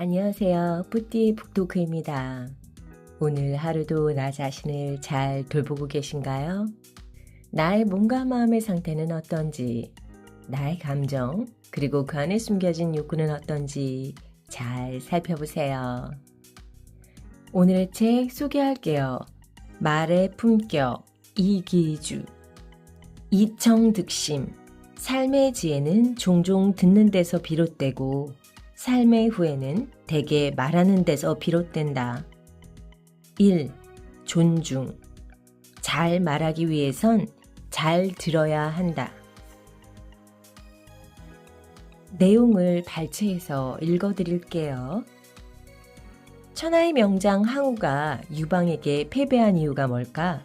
안녕하세요. 뿌띠 북토크입니다. 오늘 하루도 나 자신을 잘 돌보고 계신가요? 나의 몸과 마음의 상태는 어떤지, 나의 감정, 그리고 그 안에 숨겨진 욕구는 어떤지 잘 살펴보세요. 오늘의 책 소개할게요. 말의 품격, 이기주. 이청득심. 삶의 지혜는 종종 듣는 데서 비롯되고 삶의 후에는 대개 말하는 데서 비롯된다. 1. 존중. 잘 말하기 위해선 잘 들어야 한다. 내용을 발췌해서 읽어드릴게요. 천하의 명장 항우가 유방에게 패배한 이유가 뭘까?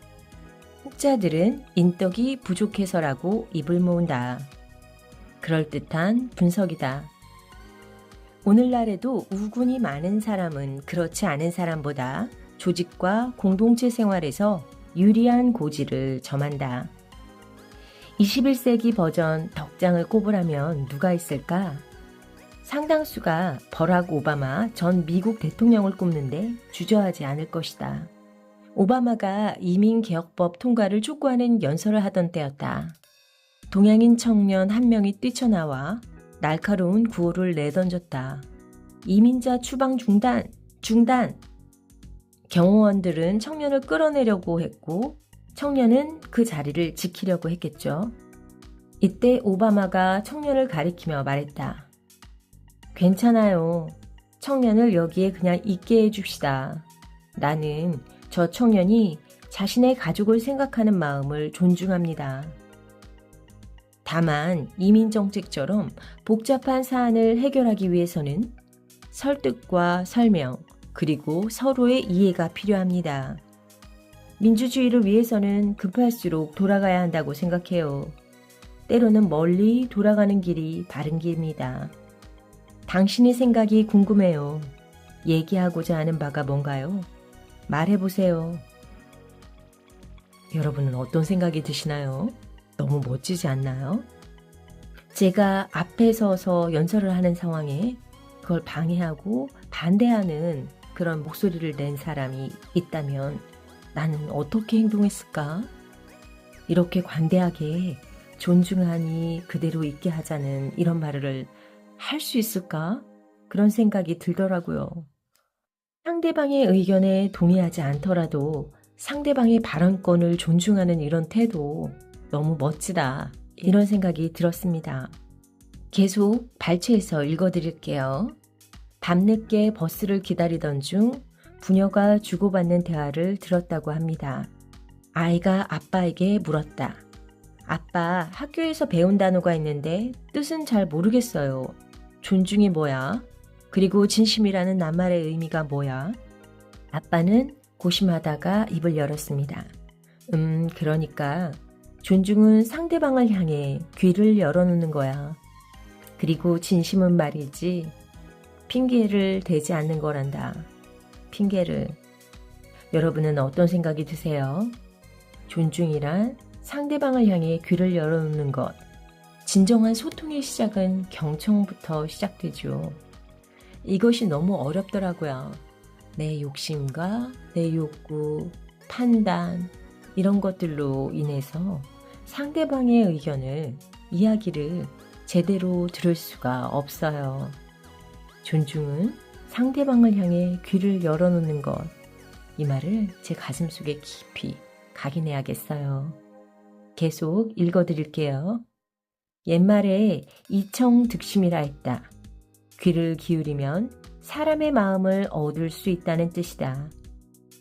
혹자들은 인덕이 부족해서라고 입을 모은다. 그럴듯한 분석이다. 오늘날에도 우군이 많은 사람은 그렇지 않은 사람보다 조직과 공동체 생활에서 유리한 고지를 점한다. 21세기 버전 덕장을 꼽으라면 누가 있을까? 상당수가 버락 오바마 전 미국 대통령을 꼽는데 주저하지 않을 것이다. 오바마가 이민개혁법 통과를 촉구하는 연설을 하던 때였다. 동양인 청년 한 명이 뛰쳐나와 날카로운 구호를 내던졌다. 이민자 추방 중단! 중단! 경호원들은 청년을 끌어내려고 했고 청년은 그 자리를 지키려고 했겠죠. 이때 오바마가 청년을 가리키며 말했다. 괜찮아요. 청년을 여기에 그냥 있게 해줍시다. 나는 저 청년이 자신의 가족을 생각하는 마음을 존중합니다. 다만 이민정책처럼 복잡한 사안을 해결하기 위해서는 설득과 설명, 그리고 서로의 이해가 필요합니다. 민주주의를 위해서는 급할수록 돌아가야 한다고 생각해요. 때로는 멀리 돌아가는 길이 바른 길입니다. 당신의 생각이 궁금해요. 얘기하고자 하는 바가 뭔가요? 말해보세요. 여러분은 어떤 생각이 드시나요? 너무 멋지지 않나요? 제가 앞에 서서 연설을 하는 상황에 그걸 방해하고 반대하는 그런 목소리를 낸 사람이 있다면 나는 어떻게 행동했을까? 이렇게 관대하게 존중하니 그대로 있게 하자는 이런 말을 할 수 있을까? 그런 생각이 들더라고요. 상대방의 의견에 동의하지 않더라도 상대방의 발언권을 존중하는 이런 태도 너무 멋지다. 이런 생각이 들었습니다. 계속 발췌해서 읽어드릴게요. 밤늦게 버스를 기다리던 중 부녀가 주고받는 대화를 들었다고 합니다. 아이가 아빠에게 물었다. 아빠, 학교에서 배운 단어가 있는데 뜻은 잘 모르겠어요. 존중이 뭐야? 그리고 진심이라는 낱말의 의미가 뭐야? 아빠는 고심하다가 입을 열었습니다. 음, 그러니까 존중은 상대방을 향해 귀를 열어놓는 거야. 그리고 진심은 말이지 핑계를 대지 않는 거란다. 핑계를. 여러분은 어떤 생각이 드세요? 존중이란 상대방을 향해 귀를 열어놓는 것. 진정한 소통의 시작은 경청부터 시작되죠. 이것이 너무 어렵더라고요. 내 욕심과 내 욕구, 판단, 이런 것들로 인해서 상대방의 의견을, 이야기를 제대로 들을 수가 없어요. 존중은 상대방을 향해 귀를 열어놓는 것. 이 말을 제 가슴 속에 깊이 각인해야겠어요. 계속 읽어드릴게요. 옛말에 이청득심이라 했다. 귀를 기울이면 사람의 마음을 얻을 수 있다는 뜻이다.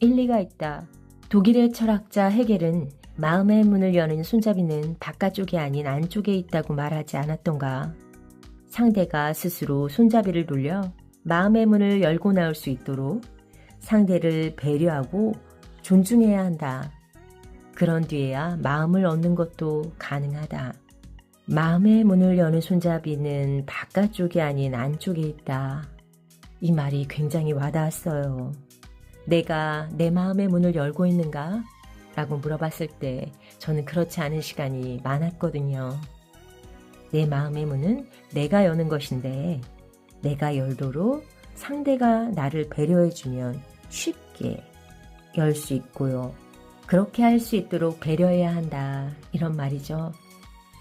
일리가 있다. 독일의 철학자 헤겔은 마음의 문을 여는 손잡이는 바깥쪽이 아닌 안쪽에 있다고 말하지 않았던가. 상대가 스스로 손잡이를 돌려 마음의 문을 열고 나올 수 있도록 상대를 배려하고 존중해야 한다. 그런 뒤에야 마음을 얻는 것도 가능하다. 마음의 문을 여는 손잡이는 바깥쪽이 아닌 안쪽에 있다. 이 말이 굉장히 와닿았어요. 내가 내 마음의 문을 열고 있는가? 라고 물어봤을 때 저는 그렇지 않은 시간이 많았거든요. 내 마음의 문은 내가 여는 것인데 내가 열도록 상대가 나를 배려해주면 쉽게 열 수 있고요. 그렇게 할 수 있도록 배려해야 한다. 이런 말이죠.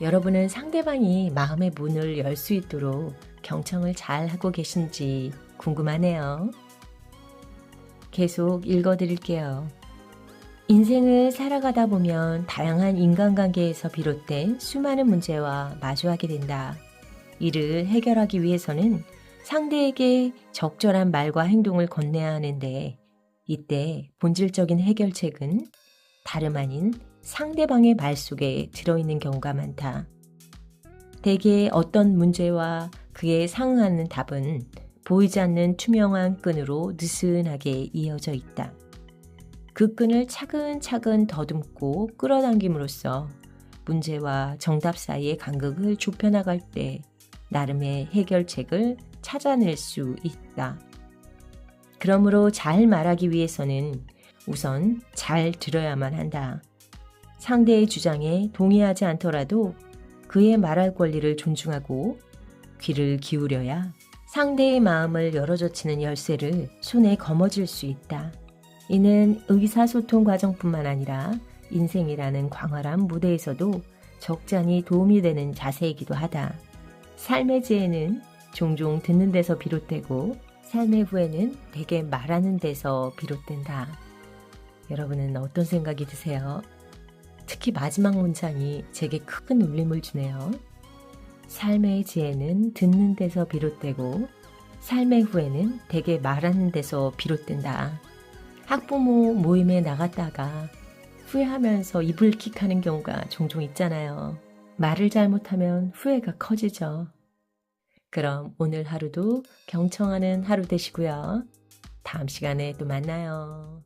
여러분은 상대방이 마음의 문을 열 수 있도록 경청을 잘 하고 계신지 궁금하네요. 계속 읽어드릴게요. 인생을 살아가다 보면 다양한 인간관계에서 비롯된 수많은 문제와 마주하게 된다. 이를 해결하기 위해서는 상대에게 적절한 말과 행동을 건네야 하는데 이때 본질적인 해결책은 다름 아닌 상대방의 말 속에 들어있는 경우가 많다. 대개 어떤 문제와 그에 상응하는 답은 보이지 않는 투명한 끈으로 느슨하게 이어져 있다. 그 끈을 차근차근 더듬고 끌어당김으로써 문제와 정답 사이의 간극을 좁혀나갈 때 나름의 해결책을 찾아낼 수 있다. 그러므로 잘 말하기 위해서는 우선 잘 들어야만 한다. 상대의 주장에 동의하지 않더라도 그의 말할 권리를 존중하고 귀를 기울여야 상대의 마음을 열어젖히는 열쇠를 손에 거머쥘 수 있다. 이는 의사소통 과정뿐만 아니라 인생이라는 광활한 무대에서도 적잖이 도움이 되는 자세이기도 하다. 삶의 지혜는 종종 듣는 데서 비롯되고 삶의 후에는 대개 말하는 데서 비롯된다. 여러분은 어떤 생각이 드세요? 특히 마지막 문장이 제게 큰 울림을 주네요. 삶의 지혜는 듣는 데서 비롯되고 삶의 후에는 대개 말하는 데서 비롯된다. 학부모 모임에 나갔다가 후회하면서 이불 킥하는 경우가 종종 있잖아요. 말을 잘못하면 후회가 커지죠. 그럼 오늘 하루도 경청하는 하루 되시고요. 다음 시간에 또 만나요.